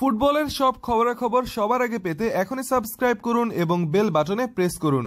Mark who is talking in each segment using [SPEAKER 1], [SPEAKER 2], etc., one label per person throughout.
[SPEAKER 1] ফুটবলের সব খবরাখবর সবার আগে পেতে এখনই সাবস্ক্রাইব করুন এবং বেল বাটনে প্রেস করুন।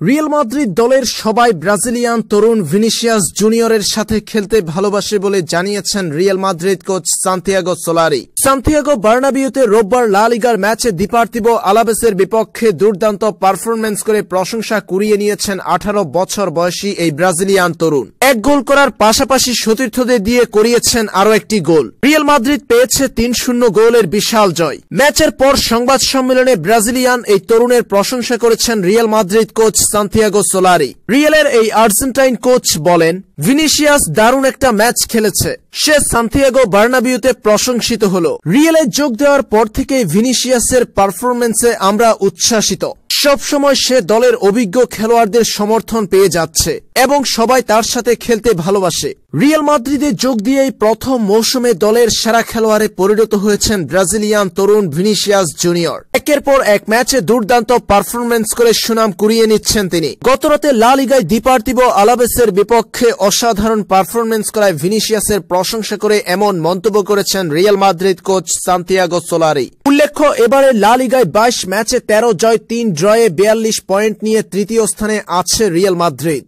[SPEAKER 2] রিয়েল মাদ্রিদ দলের সবাই ব্রাজিলিয়ান তরুণ ভিনিসিয়াস জুনিয়রের সাথে খেলতে ভালোবাসে বলে জানিয়েছেন Real Madrid coach Santiago Solari. Santiago বার্নাবিউতে রোববার লা লিগার ম্যাচে দিপার্তিব আলাবেসের বিপক্ষে দুর্দান্ত পারফরমেন্স করে প্রশংসা কুড়িয়ে নিয়েছেন আঠারো বছর বয়সী এই ব্রাজিলিয়ান তরুণ। এক গোল করার পাশাপাশি সতীর্থদের দিয়ে করিয়েছেন আরও একটি গোল। রিয়াল মাদ্রিদ পেয়েছে তিন শূন্য গোলের বিশাল জয়। ম্যাচের পর সংবাদ সম্মেলনে ব্রাজিলিয়ান এই তরুণের প্রশংসা করেছেন Real Madrid coach Santiago Solari. রিয়েলের এই আর্জেন্টাইন কোচ বলেন, ভিনিসিয়াস দারুণ একটা ম্যাচ খেলেছে। সে সান্তিয়াগো বার্নাবিউতে প্রশংসিত হল। রিয়েলে যোগ দেওয়ার পর থেকে ভিনিসিয়াসের পারফরমেন্সে আমরা উচ্ছ্বাসিত। সবসময় সে দলের অভিজ্ঞ খেলোয়াড়দের সমর্থন পেয়ে যাচ্ছে এবং সবাই তার সাথে খেলতে ভালোবাসে। রিয়াল মাদ্রিদে যোগ দিয়েই প্রথম মৌসুমে দলের সেরা খেলোয়াড়ে পরিণত হয়েছেন ব্রাজিলিয়ান তরুণ ভিনিসিয়াস জুনিয়র। একের পর এক ম্যাচে দুর্দান্ত পারফরমেন্স করে সুনাম কুড়িয়ে নিচ্ছেন তিনি। গতরাতে লা লিগায় দিপার্তিব আলাবেসের বিপক্ষে অসাধারণ পারফরমেন্স করায় ভিনিসিয়াসের প্রশংসা করে এমন মন্তব্য করেছেন Real Madrid coach Santiago Solari. উল্লেখ্য, এবারে লা লিগায় বাইশ ম্যাচে তেরো জয়, তিন ড্রয়ে বিয়াল্লিশ পয়েন্ট নিয়ে তৃতীয় স্থানে আছে রিয়াল মাদ্রিদ।